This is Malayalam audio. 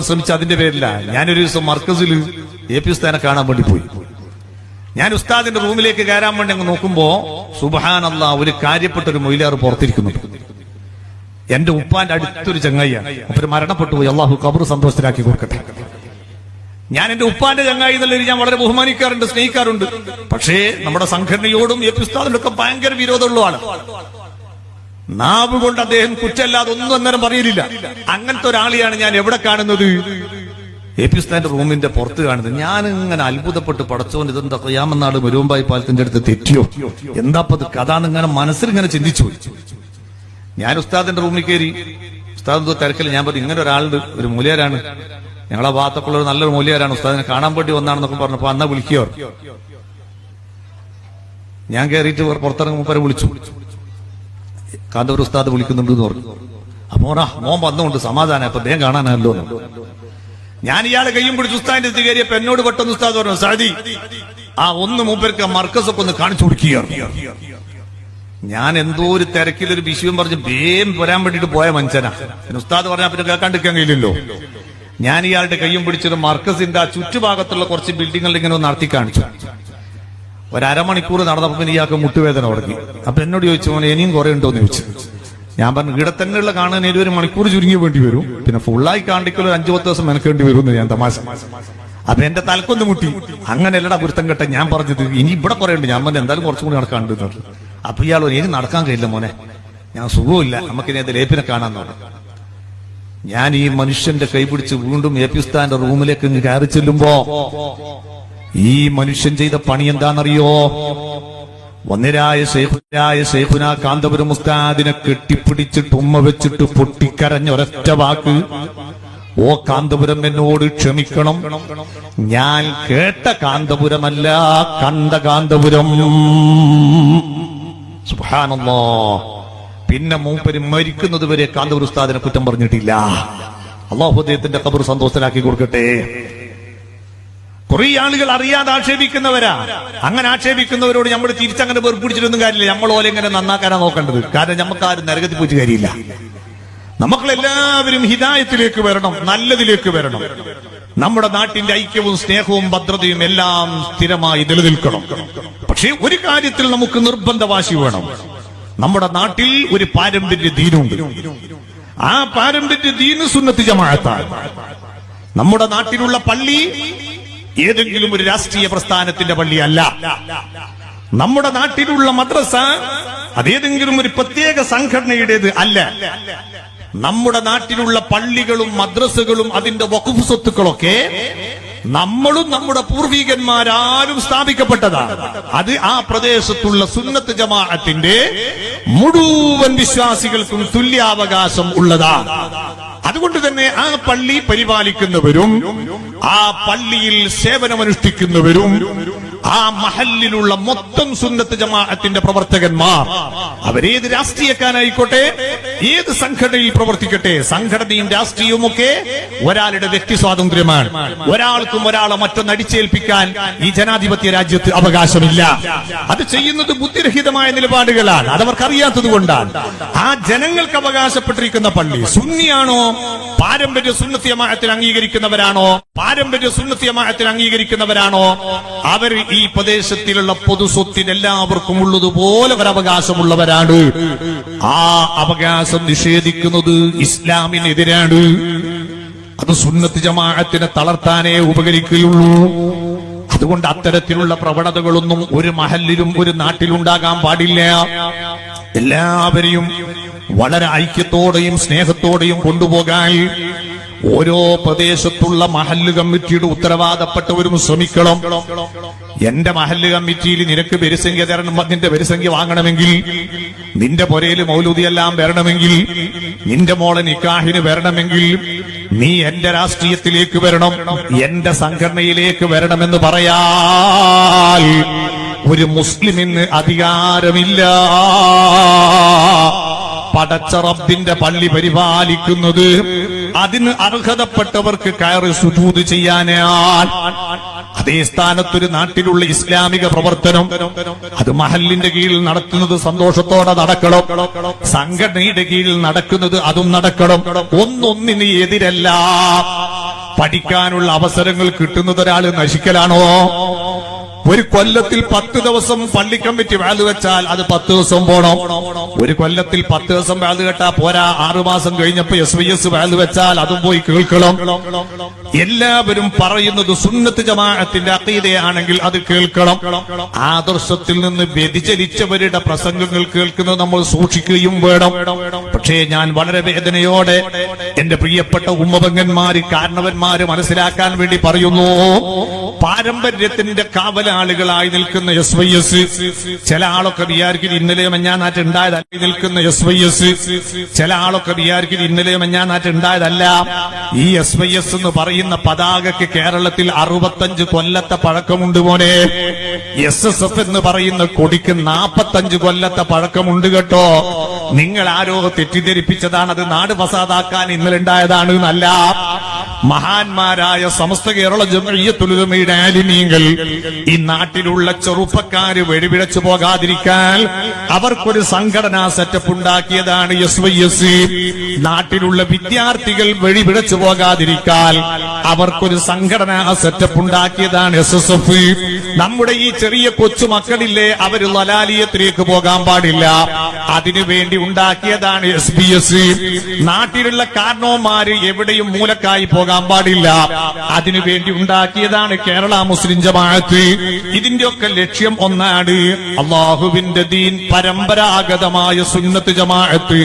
ശ്രമിച്ച അതിന്റെ പേരില്ല. ഞാനൊരു ദിവസം മർക്കസിൽ എ പി ഉസ്താനെ കാണാൻ വേണ്ടി പോയി. ഞാൻ ഉസ്താദിന്റെ റൂമിലേക്ക് കയറാൻ വേണ്ടി അങ്ങ് നോക്കുമ്പോ സുബാനല്ല ഒരു കാര്യപ്പെട്ട ഒരു മൊയിലാറ് പുറത്തിരിക്കുന്നുണ്ട്. എന്റെ ഉപ്പാന്റെ അടുത്തൊരു ചങ്ങായിയാണ്. അപ്പൊ മരണപ്പെട്ടു പോയി. അള്ളാഹു കബർ സന്തോഷത്തിലാക്കി കൊടുക്കട്ടെ. ഞാൻ എന്റെ ഉപ്പാന്റെ ചങ്ങായി എന്നുള്ളതിൽ ഞാൻ വളരെ ബഹുമാനിക്കാറുണ്ട് സ്നേഹിക്കാറുണ്ട്. പക്ഷേ നമ്മുടെ സംഘടനയോടും എ പി ഉസ്താദിനൊക്കെ ഭയങ്കര വിരോധമുള്ള ആൾ നാവ് കൊണ്ട് അദ്ദേഹം കുറ്റമല്ലാതെ ഒന്നും അന്നേരം പറയലില്ല. അങ്ങനത്തെ ഒരാളെയാണ് ഞാൻ എവിടെ കാണുന്നത്? എ പി ഉസ്താന്റെ റൂമിന്റെ പുറത്ത് കാണുന്നത്. ഞാൻ ഇങ്ങനെ അത്ഭുതപ്പെട്ട് പടച്ചോൻ ഇതെന്താ കയ്യാമനാട് മുരുവമ്പായി പാലത്തിന്റെ അടുത്ത് തെറ്റിയോ? എന്താപ്പത് കഥ എന്നിങ്ങനെ മനസ്സിൽ ഇങ്ങനെ ചിന്തിച്ചു ഞാൻ ഉസ്താദിന്റെ റൂമിൽ കയറി. ഉസ്താദ് തിരക്കില്ല. ഞാൻ പറഞ്ഞു ഇങ്ങനെ ഒരാളുണ്ട് ഒരു മൂലയാരാണ്. ഞങ്ങളെ ഭാഗത്തൊക്കെയുള്ള ഒരു നല്ലൊരു മൂലയാരാണ്. ഉസ്താദിനെ കാണാൻ വേണ്ടി വന്നാണെന്നൊക്കെ പറഞ്ഞപ്പോ അന്ന വിളിക്കുകയോ ഞാൻ കയറിയിട്ട് പുറത്തിറങ്ങുമ്പോൾ വിളിച്ചു. കാന്തപുര ഉസ്താദ് വിളിക്കുന്നുണ്ട് എന്ന് പറഞ്ഞു. അപ്പൊ മോൻ വന്നുകൊണ്ട് സമാധാനം അപ്പൊ അദ്ദേഹം കാണാനല്ലോ ഞാൻ ഇയാളെ കയ്യും പിടിച്ച് ഉസ്താദിന്റെ അടുത്ത് കയറിയപ്പോ എന്നോട് പെട്ടെന്ന് ഉസ്താദ് പറഞ്ഞു സാദി ആ ഒന്ന് മൂപ്പർക്ക് മർക്കസൊക്കെ ഒന്ന് കാണിച്ചു കൊടുക്കുകയാണ്. ഞാൻ എന്തോ ഒരു തിരക്കിലൊരു വിഷയം പറഞ്ഞ് വേം വരാൻ വേണ്ടിട്ട് പോയ മനുഷ്യനാ. പിന്നെ ഉസ്താദ് പറഞ്ഞാൽ പിന്നെ കേൾക്കാണ്ടിരിക്കാൻ കഴിയില്ലല്ലോ. ഞാൻ ഇയാളുടെ കയ്യും പിടിച്ചൊരു മർക്കസിന്റെ ആ ചുറ്റുഭാഗത്തുള്ള കുറച്ച് ബിൽഡിങ്ങുകൾ ഇങ്ങനെ നടത്തി കാണിച്ചു. ഒരു അരമണിക്കൂർ നടന്നപ്പോ പിന്നെ ഇയാൾക്ക് മുട്ടുവേദന തുടങ്ങി. അപ്പൊ എന്നോട് ചോദിച്ചു മോനെ ഇനിയും കുറെ ഉണ്ടോ എന്ന് ചോദിച്ചു. ഞാൻ പറഞ്ഞു ഇവിടെ തന്നെയുള്ള കാണാൻ ഒരു മണിക്കൂർ ചുരുങ്ങി വേണ്ടി വരും. പിന്നെ ഫുള്ളായി കാണിക്കൽ ഒരു അഞ്ചു പത്ത് ദിവസം മെനക്കേണ്ടി വരും ഞാൻ തമാശ. അപ്പൊ എന്റെ തലക്കൊന്ന് മുട്ടി. അങ്ങനെ എല്ലാ ഗുരുത്തം കെട്ട ഞാൻ പറഞ്ഞത് ഇനി ഇവിടെ കുറെ ഉണ്ട്. ഞാൻ പറഞ്ഞു എന്തായാലും കുറച്ചും കൂടി നടക്കാണ്ട് അപ്പൊ ഇയാൾ ഇനി നടക്കാൻ കഴിയില്ല മോനെ. ഞാൻ സുഖമില്ല നമുക്കിനി അത് ലേപ്പിനെ കാണാൻ പറഞ്ഞു. ഞാൻ ഈ മനുഷ്യന്റെ കൈപിടിച്ച് വീണ്ടും എ പി റൂമിലേക്ക് കയറി ചെല്ലുമ്പോ ഈ മനുഷ്യൻ ചെയ്ത പണി എന്താണെന്നറിയോ? വന്നിരായ ശേഖുനായ ശേഖുന കാന്തപുരം മുസ്താദിനെ കെട്ടിപ്പിടിച്ചിട്ട് ഉമ്മ വെച്ചിട്ട് പൊട്ടിക്കരഞ്ഞ ഒരൊറ്റ വാക്ക്. ഓ കാന്തപുരം എന്നോട് ക്ഷമിക്കണം. ഞാൻ കേട്ട കാന്തപുരമല്ല കണ്ട കാന്തപുരം. സുബ്ഹാനല്ലാ. പിന്നെ മൂപ്പര് മരിക്കുന്നത് വരെ കാന്തപുരം ഉസ്താദിനെ കുറ്റം പറഞ്ഞിട്ടില്ല. അള്ളാഹുദ്ദേഹത്തിന്റെ കബർ സന്തോഷത്തിലാക്കി കൊടുക്കട്ടെ. കുറെ ആളുകൾ അറിയാതെ ആക്ഷേപിക്കുന്നവരാ. അങ്ങനെ ആക്ഷേപിക്കുന്നവരോട് നമ്മൾ തിരിച്ചങ്ങനെ വെറുപ്പിടിച്ചിട്ടൊന്നും കാര്യമില്ല. നമ്മൾ ഓലെ ഇങ്ങനെ നന്നാക്കാനാ നോക്കേണ്ടത്. കാരണം നമുക്ക് ആരും നരകത്തിൽ പോയിട്ട് കാര്യമില്ല. നമ്മളെല്ലാവരും ഹിതായത്തിലേക്ക് വരണം നല്ലതിലേക്ക് വരണം. നമ്മുടെ നാട്ടിന്റെ ഐക്യവും സ്നേഹവും ഭദ്രതയും എല്ലാം സ്ഥിരമായി നിലനിൽക്കണം. പക്ഷേ ഒരു കാര്യത്തിൽ നമുക്ക് നിർബന്ധവാശി വേണം. നമ്മുടെ നാട്ടിൽ ഒരു പാരമ്പര്യ ദീനുണ്ട്. ആ പാരമ്പര്യ ദീന് സുന്നത്ത് ജമാഅത്താണ്. നമ്മുടെ നാട്ടിലുള്ള പള്ളി ഏതെങ്കിലും ഒരു രാഷ്ട്രീയ പ്രസ്ഥാനത്തിന്റെ പള്ളിയല്ല. നമ്മുടെ നാട്ടിലുള്ള മദ്രസ അതേതെങ്കിലും ഒരു പ്രത്യേക സംഘടനയുടേത് അല്ല. നമ്മുടെ നാട്ടിലുള്ള പള്ളികളും മദ്രസകളും അതിന്റെ വകുഫ് സ്വത്തുക്കളൊക്കെ നമ്മളും നമ്മുടെ പൂർവികന്മാരാരും സ്ഥാപിക്കപ്പെട്ടതാണ്. അത് ആ പ്രദേശത്തുള്ള സുന്നത്ത് ജമാഅത്തിന്റെ മുഴുവൻ വിശ്വാസികൾക്കും തുല്യാവകാശം ഉള്ളതാണ്. അതുകൊണ്ട് തന്നെ ആ പള്ളി പരിപാലിക്കുന്നവരും ആ പള്ളിയിൽ സേവനമനുഷ്ഠിക്കുന്നവരും ആ മഹല്ലിലുള്ള മൊത്തം സുന്നത്ത് ജമാഅത്തിന്റെ പ്രവർത്തകന്മാർ. അവരേത് രാഷ്ട്രീയക്കാരായിക്കോട്ടെ ഏത് സംഘടനയിൽ പ്രവർത്തിക്കട്ടെ സംഘടനയും രാഷ്ട്രീയവും ഒക്കെ ഒരാളുടെ വ്യക്തി സ്വാതന്ത്ര്യമാണ്. ഒരാൾക്കും ഒരാളെ മറ്റൊന്ന് അടിച്ചേൽപ്പിക്കാൻ ഈ ജനാധിപത്യ രാജ്യത്ത് അവകാശമില്ല. അത് ചെയ്യുന്നത് ബുദ്ധിരഹിതമായ നിലപാടുകളാണ്. അതവർക്ക് അറിയാത്തത് കൊണ്ടാണ്. ആ ജനങ്ങൾക്ക് അവകാശപ്പെട്ടിരിക്കുന്ന പള്ളി സുന്നിയാണോ? പാരമ്പര്യ സുന്നത്തിയമായത്തിൽ അംഗീകരിക്കുന്നവരാണോ? പാരമ്പര്യ സുന്നത്തിയമായത്തിൽ അംഗീകരിക്കുന്നവരാണോ? അവർ ഈ പ്രദേശത്തിലുള്ള പൊതു സ്വത്തിന് എല്ലാവർക്കും ഉള്ളതുപോലെ ഒരു അവകാശമുള്ളവരാണ് ആ അവകാശം നിഷേധിക്കുന്നത് ഇസ്ലാമിനെതിരാണ്. അത് സുന്നത്ത് ജമാഅത്തിനെ തളർത്താനേ ഉപകരിക്കുകയുള്ളൂ. അതുകൊണ്ട് അത്തരത്തിലുള്ള പ്രവണതകളൊന്നും ഒരു മഹലിലും ഒരു നാട്ടിലുണ്ടാകാൻ പാടില്ല. എല്ലാവരെയും വളരെ ഐക്യത്തോടെയും സ്നേഹത്തോടെയും കൊണ്ടുപോകാൻ ഓരോ പ്രദേശത്തുള്ള മഹല്ല് കമ്മിറ്റിയുടെ ഉത്തരവാദപ്പെട്ടവരും ശ്രമിക്കണം. എന്റെ മഹല്ല് കമ്മിറ്റിയിൽ നിനക്ക് പെരുസംഖ്യ തരണം നിന്റെ പെരുസംഖ്യ വാങ്ങണമെങ്കിൽ നിന്റെ പൊരയിൽ മൗലൂദിയെല്ലാം വരണമെങ്കിൽ നിന്റെ മോളെ നിക്കാഹിന് വരണമെങ്കിൽ നീ എന്റെ രാഷ്ട്രീയത്തിലേക്ക് വരണം എന്റെ സംഘടനയിലേക്ക് വരണമെന്ന് പറയാൽ ഒരു മുസ്ലിമിന് അധികാരമില്ല. പടച്ച റബ്ബിന്റെ പള്ളി പരിപാലിക്കുന്നത്. അതിന് അർഹതപ്പെട്ടവർക്ക് കയറി സുജൂത് ചെയ്യാനാൽ അതേ സ്ഥാനത്തൊരു നാട്ടിലുള്ള ഇസ്ലാമിക പ്രവർത്തനം. അത് മഹലിന്റെ കീഴിൽ നടത്തുന്നത് സന്തോഷത്തോടെ നടക്കണം. സംഘടനയുടെ കീഴിൽ നടക്കുന്നത് അതും നടക്കണം. ഒന്നൊന്നിന് എതിരല്ല. പഠിക്കാനുള്ള അവസരങ്ങൾ കിട്ടുന്നത് ഒരാൾ നശിക്കലാണോ? ഒരു കൊല്ലത്തിൽ പത്ത് ദിവസം പള്ളി കമ്മിറ്റി വാൽ വെച്ചാൽ അത് പത്ത് ദിവസം പോണം. ഒരു കൊല്ലത്തിൽ പത്ത് ദിവസം വാൽ കെട്ടാ പോരാ. ആറുമാസം കഴിഞ്ഞപ്പോ എസ് വി എസ് വാൽ വെച്ചാൽ അതും പോയി കേൾക്കണം. എല്ലാവരും പറയുന്നത് സുന്നത്ത് ജമാഅത്തിന്റെ അക്കീതയാണെങ്കിൽ അത് കേൾക്കണം. ആദർശത്തിൽ നിന്ന് വ്യതിചലിച്ചവരുടെ പ്രസംഗങ്ങൾ കേൾക്കുന്നത് നമ്മൾ സൂക്ഷിക്കുകയും വേണം. പക്ഷേ ഞാൻ വളരെ വേദനയോടെ എന്റെ പ്രിയപ്പെട്ട ഉമ്മപങ്ങന്മാര് കാരണവന്മാര് മനസ്സിലാക്കാൻ വേണ്ടി പറയുന്നു. പാരമ്പര്യത്തിന്റെ കാവലാളുകളായി നിൽക്കുന്ന എസ് വൈ എസ് ചില ആളൊക്കെ വിചാരിക്കും ഇന്നലെ മഞ്ഞാനാറ്റ് ഉണ്ടായതല്ല. നിൽക്കുന്ന എസ് വൈ എസ് ചില ആളൊക്കെ വിചാരിക്കും ഇന്നലെ മഞ്ഞാനാറ്റ് ഉണ്ടായതല്ല. ഈ എസ് വൈ എസ് എന്ന് പറയുന്ന പതാകയ്ക്ക് കേരളത്തിൽ അറുപത്തഞ്ച് കൊല്ലത്തെ പഴക്കമുണ്ട് മോനെ. എസ് എസ് എഫ് എന്ന് പറയുന്ന കൊടിക്ക് നാപ്പത്തഞ്ച് കൊല്ലത്തെ പഴക്കമുണ്ട് കേട്ടോ. നിങ്ങൾ ആരോ തെറ്റിദ്ധരിപ്പിച്ചതാണ് അത് നാട് ഫസാദാക്കാൻ ഇന്നലെ ഉണ്ടായതാണ് എന്നല്ല. മഹാന്മാരായ സമസ്ത കേരള ജമയ്യത്തുലുമയുടെ ആലിമീങ്ങൾ ഈ നാട്ടിലുള്ള ചെറുപ്പക്കാര് വെടിവിടച്ചു പോകാതിരിക്കാൻ അവർക്കൊരു സംഘടനാ സെറ്റപ്പ് ഉണ്ടാക്കിയതാണ് എസ് വൈ എസ് സി നാട്ടിലുള്ള വിദ്യാർത്ഥികൾ വെടിവിടച്ചു പോകാതിരിക്കാൻ അവർക്കൊരു സംഘടനാ സെറ്റപ്പ് ഉണ്ടാക്കിയതാണ് എസ് എസ് എഫ് നമ്മുടെ ഈ ചെറിയ കൊച്ചു മക്കളില്ലേ അവർ ലലാലിയത്തിലേക്ക് പോകാൻ പാടില്ല. അതിനുവേണ്ടി ഉണ്ടാക്കിയതാണ് എസ് ബി എസ് നാട്ടിലുള്ള കാരണവന്മാര് എവിടെയും മൂലക്കായി പോകാൻ പാടില്ല. അതിനുവേണ്ടി ഉണ്ടാക്കിയതാണ് കേരള മുസ്ലിം ജമാഅത്ത്. ഇതിന്റെ ഒക്കെ ലക്ഷ്യം ഒന്നാണ് അള്ളാഹുവിന്റെ ദീൻ പരമ്പരാഗതമായ സുന്നത്ത് ജമാഅത്ത്.